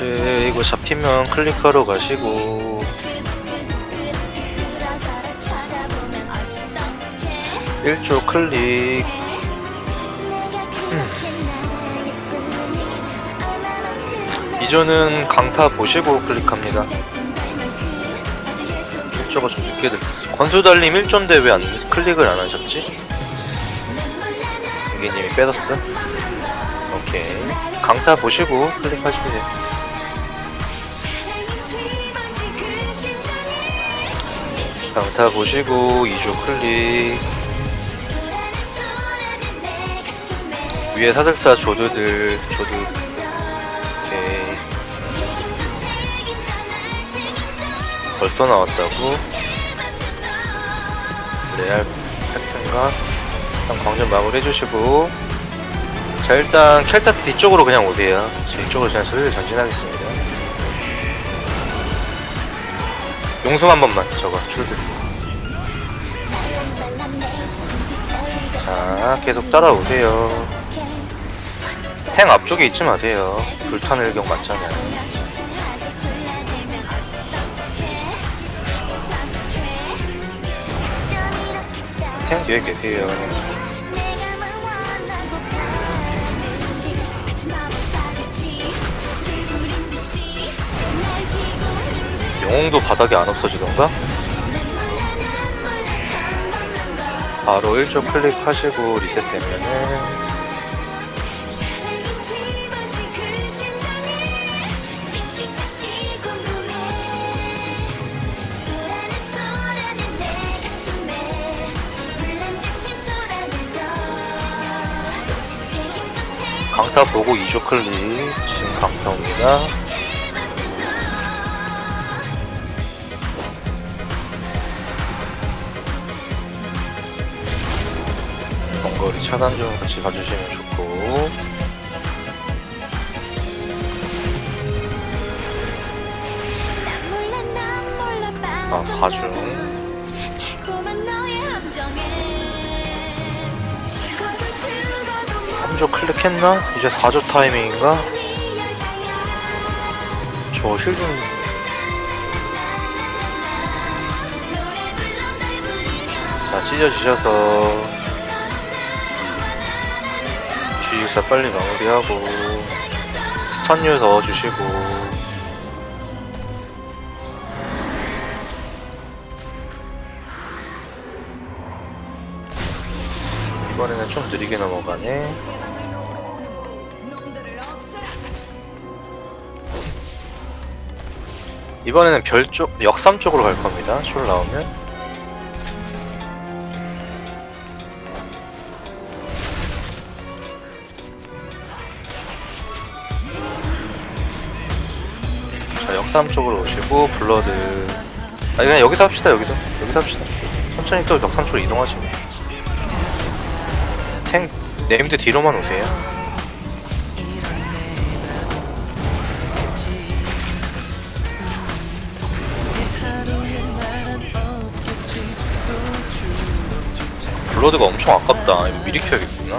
이제 이거 잡히면 클릭하러 가시고. 1조 클릭. 이조는 강타 보시고 클릭합니다. 1조가 좀 늦게 들 권수달님 1조인데 왜 안 클릭을 안 하셨지? 유기님이 빼졌어? 오케이. 강타 보시고 클릭하시면 돼요 강타 보시고 2조 클릭. 위에 사색사 조드들 조드 오케이 벌써 나왔다고? 레알 팩트인가? 일단 광전 마무리 해주시고. 자 일단 켈타스 뒤쪽으로 그냥 오세요. 저 이쪽으로 그냥 슬슬 전진하겠습니다 용숨 한 번만 저거 출근 자 계속 따라오세요. 탱 앞쪽에 있지 마세요. 불탄 일격 맞잖아요. 탱 뒤에 계세요 영웅도 바닥에 안 없어지던가? 바로 1조 클릭하시고 리셋되면은 강타 보고 2조 클릭 지금 강타 옵니다 번거리 차단 좀 같이 가주시면 좋고 아, 가중. 3조 클릭했나? 이제 4조 타이밍인가? 저 힐 좀... 자 찢어지셔서 주의사 빨리 마무리하고 스턴유 넣어주시고 이번에는 좀 느리게 넘어가네 이번에는 별 쪽, 역삼 쪽으로 갈 겁니다. 줄 나오면. 자, 역삼 쪽으로 오시고, 블러드. 아, 그냥 여기서 합시다, 여기서. 여기서 합시다. 천천히 또 역삼 쪽으로 이동하지 뭐. 탱, 네임드 뒤로만 오세요. 블러드가 엄청 아깝다. 이거 미리 켜야겠구나.